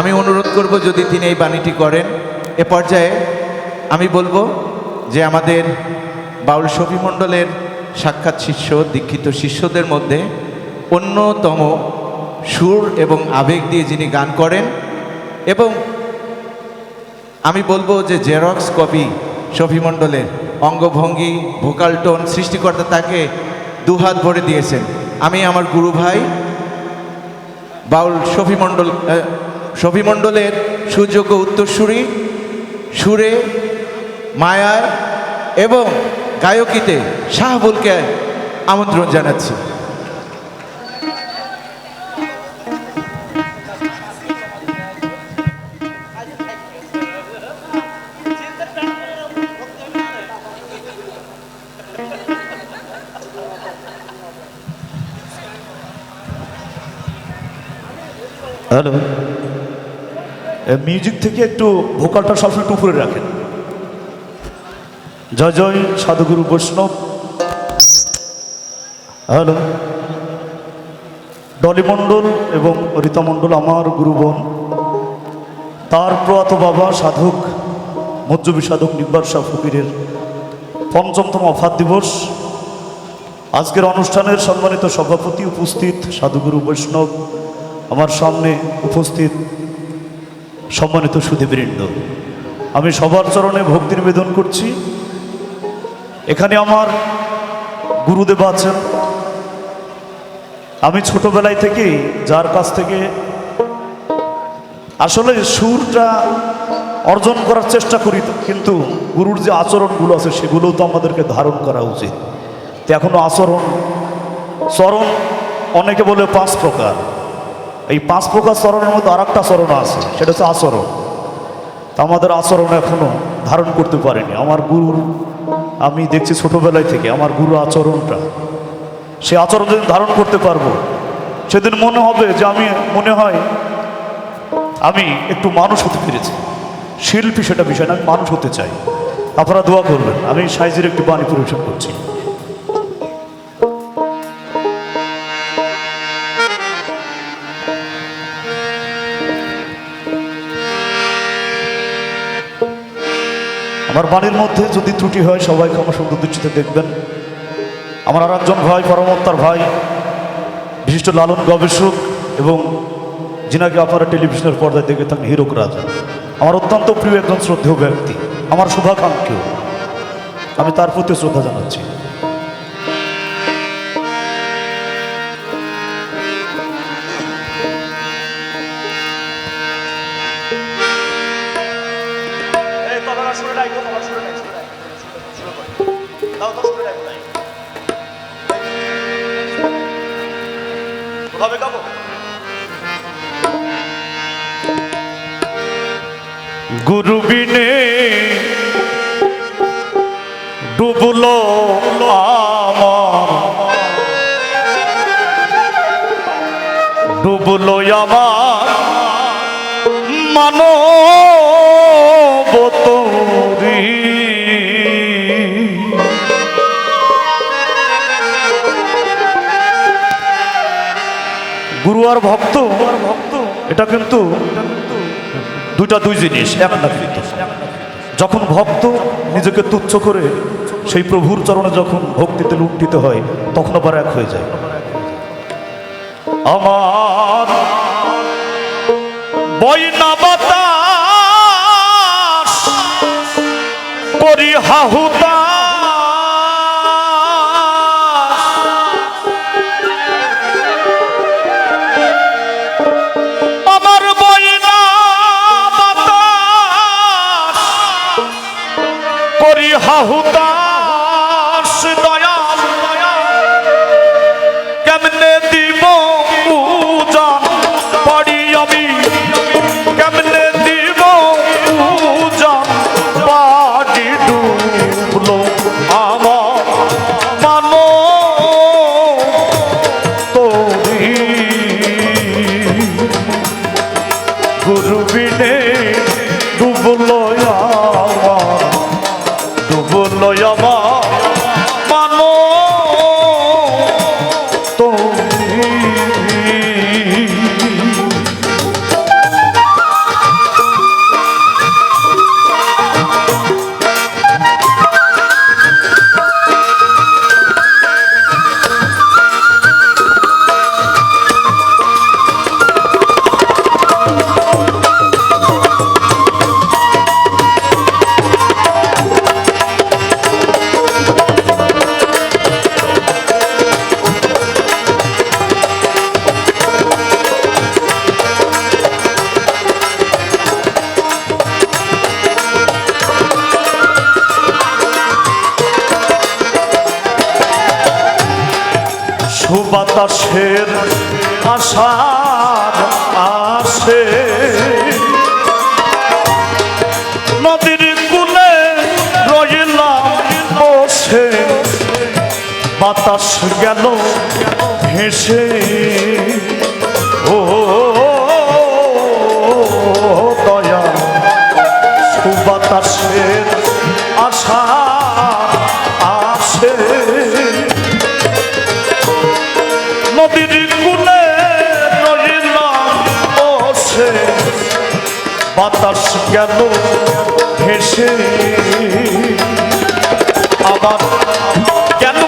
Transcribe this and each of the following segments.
আমি অনুরোধ করব যদি তিনি এই বাণীটি করেন, এ পর্যায়ে আমি বলব যে আমাদের বাউল শফি মণ্ডলের সাক্ষাৎ শিষ্য, দীক্ষিত শিষ্যদের মধ্যে অন্যতম সুর এবং আবেগ দিয়ে যিনি গান করেন এবং আমি বলব যে জেরক্স কপি শফি মণ্ডলের অঙ্গভঙ্গি, ভোকাল টোন সৃষ্টিকর্তা তাকে দুহাত ভরে দিয়েছেন। আমি আমার গুরু ভাই বাউল শফি মণ্ডল আহ, শফি মণ্ডলের সুযোগ্য উত্তরসূরি সুরে মায়ায় এবং গায়কিতে শাহবুলকে আমন্ত্রণ জানাচ্ছি। হ্যালো মিউজিক থেকে একটু ভোকালটা সবসময় একটু উপরে রাখেন। জয় জয় সাধুগুরু বৈষ্ণব। হ্যালো। ডলি মণ্ডল এবং রীতা মণ্ডল আমার গুরু বোন তার প্রয়াত বাবা সাধক, মজ্জুবি সাধক নির্বার শাহ ফকিরের পঞ্চমতম অফাত দিবস। আজকের অনুষ্ঠানের সম্মানিত সভাপতি উপস্থিত সাধুগুরু বৈষ্ণব। আমার সামনে উপস্থিত সম্মানিত সুধীবৃন্দ, আমি সবার চরণে ভক্তি নিবেদন করছি। এখানে আমার গুরুদেব আছেন। আমি ছোটবেলায় থেকেই যার কাছ থেকে আসলে সুরটা অর্জন করার চেষ্টা করি, কিন্তু গুরুর যে আচরণগুলো আছে সেগুলোও তো আমাদেরকে ধারণ করা উচিত। তো এখনও আচরণ, চরণ অনেকে বলে পাঁচ প্রকার। এই পাঁচ প্রকার স্মরণের মধ্যে আর একটা চরণ আছে, সেটা হচ্ছে আচরণ। তা আমাদের আচরণ এখনও ধারণ করতে পারেনি। আমার গুরুর, আমি দেখছি ছোটবেলায় থেকে আমার গুরু আচরণটা। সে আচরণ যদি ধারণ করতে পারব, সেদিন মনে হবে যে আমি, মনে হয় আমি একটু মানুষ হতে পেরেছি। শিল্পী সেটা বিষয় না, আমি মানুষ হতে চাই। আপনারা দোয়া করবেন। আমি সাইজের একটি বাণী পরিবেশন করছি। আমার বাণীর মধ্যে যদি ত্রুটি হয় সবাই ক্ষমা সুন্দর দৃষ্টিতে দেখবেন। আমার আর একজন ভাই, পরমত্তার ভাই, বিশিষ্ট লালন গবেষক এবং যিনাকে আপনারা টেলিভিশনের পর্দায় দেখে থাকেন, হিরক রাজা। আমার অত্যন্ত প্রিয় একজন শ্রদ্ধেয় ব্যক্তি, আমার শুভাকাঙ্ক্ষী। আমি তার প্রতি শ্রদ্ধা জানাচ্ছি। গুরু বিনে ডুবলো আমার। ডুবলো আমার। মানব গুরু আর ভক্ত, এটা কিন্তু দুইটা দুই জিনিস, এক কিন্তু যখন ভক্ত নিজেকে তুচ্ছ করে সেই প্রভুর চরণে যখন ভক্তিতে লুণ্ঠিত হয়, তখন আবার এক হয়ে যায়। আমার বইনা বাতাস করি হাহুতা করি হাহুতাস দয়াল সুবাতাসের আশার আসে। নদীর কুলে রইলাম বসে। বাতাস গেল ভেসে। গেল ভেসে আবার কেন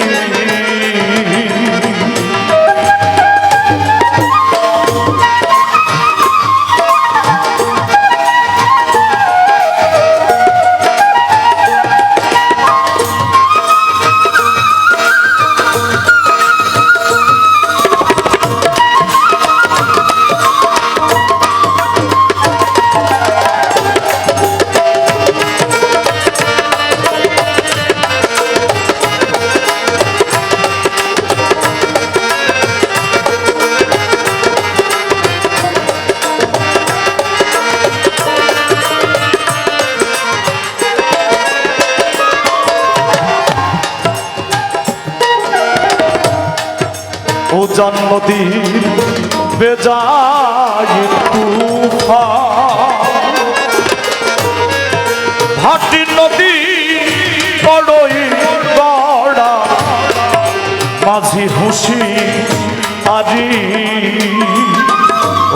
কবি জন্মদিন বেজায় তুফান। ভাটি নদী বড়ই বড়া মাঝি হুসি আজি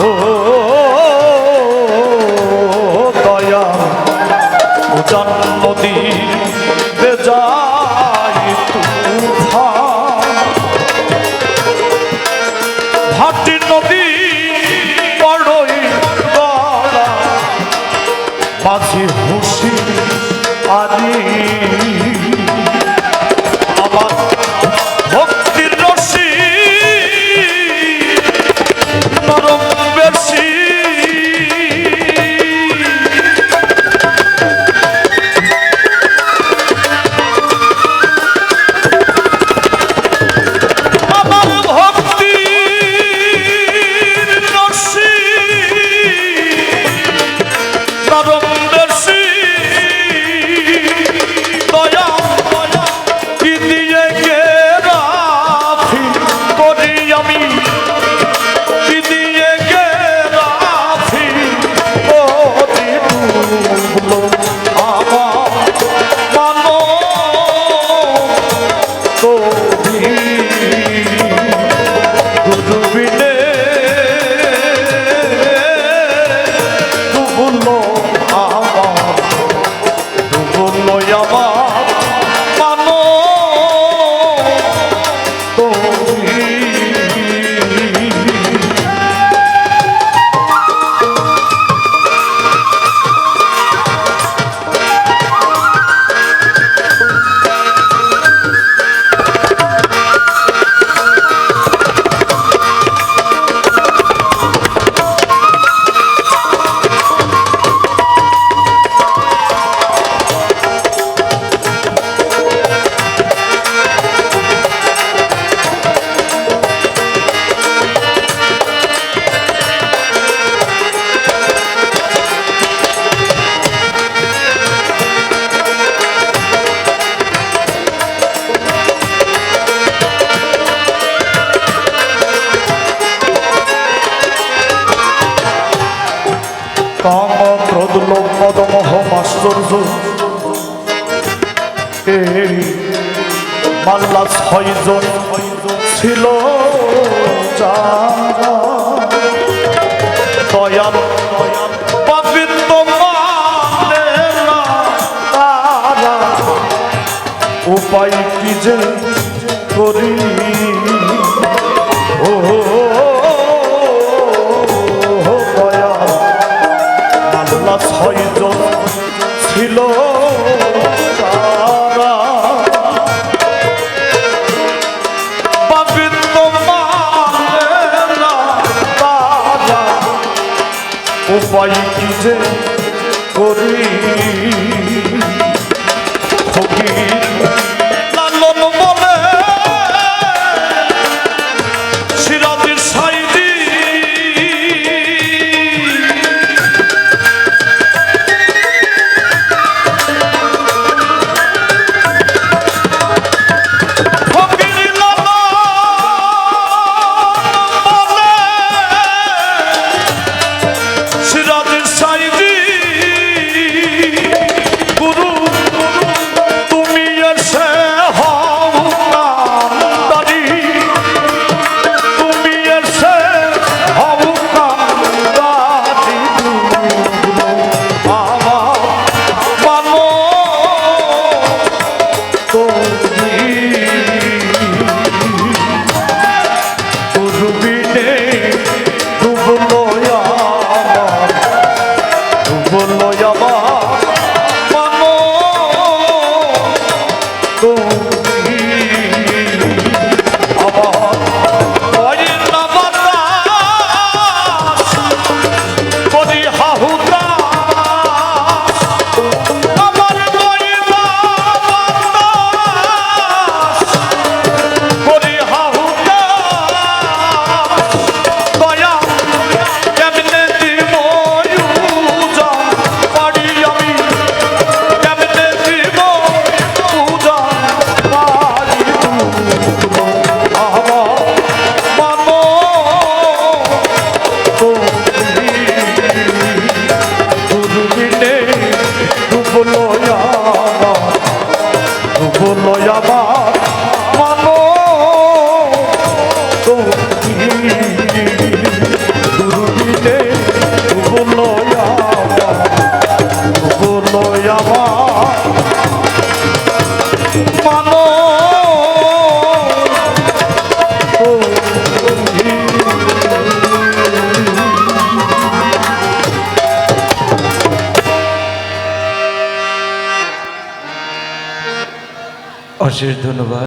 ও দয়া ও মাঝি হুসি আদি humble মাল্লা ছয়জন ছিল? দয়াল পবিত্র মানে উপায় কি যে করি? ছয়জন ছিল? Vay gidecek অশেষ ধন্যবাদ।